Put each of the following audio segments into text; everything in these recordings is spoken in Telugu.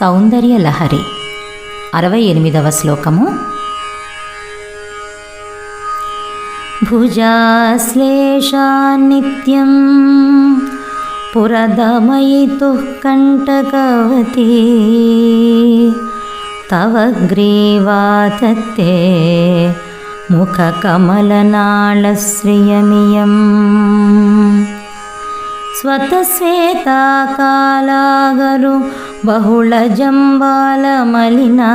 సౌందర్య లహరి. అరవై ఎనిమిదవ శ్లోకము. భుజాశ్లేషాన్నిత్యం పురదమయితు కంటకవతి తవ గ్రీవాతత్తే ముఖకమలనాళశ్రియమియం. స్వతశ్వేతాకాలాగరు బహుళజంబాలమలినా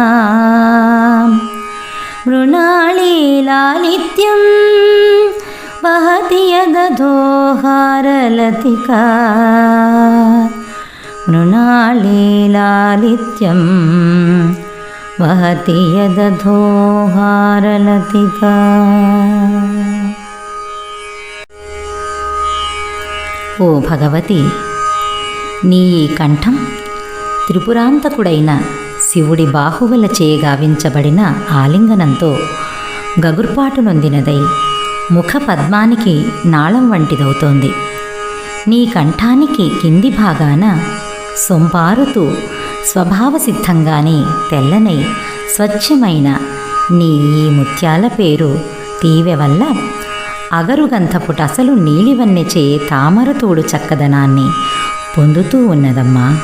మృణాళీలాలిత్యం వహతి యదధోహారలతికా మృణాళీలాలిత్యం వహతి యదధోహారలతికా ఓ భగవతి నీ ఈ కంఠం త్రిపురాంతకుడైన శివుడి బాహువుల గావించబడిన ఆలింగనంతో గగుర్పాటు నొందినదై ముఖ పద్మానికి నాళం వంటిదవుతోంది. నీ కంఠానికి కింది భాగాన సొంపారుతూ స్వభావసిద్ధంగానే తెల్లనై స్వచ్ఛమైన నీ ఈ ముత్యాల పేరు తీవె వల్ల అగరుగంధపుట అసలు నీలివన్నెచే తామరతోడు చక్కదనాన్ని పొందుతూ ఉన్నదమ్మా.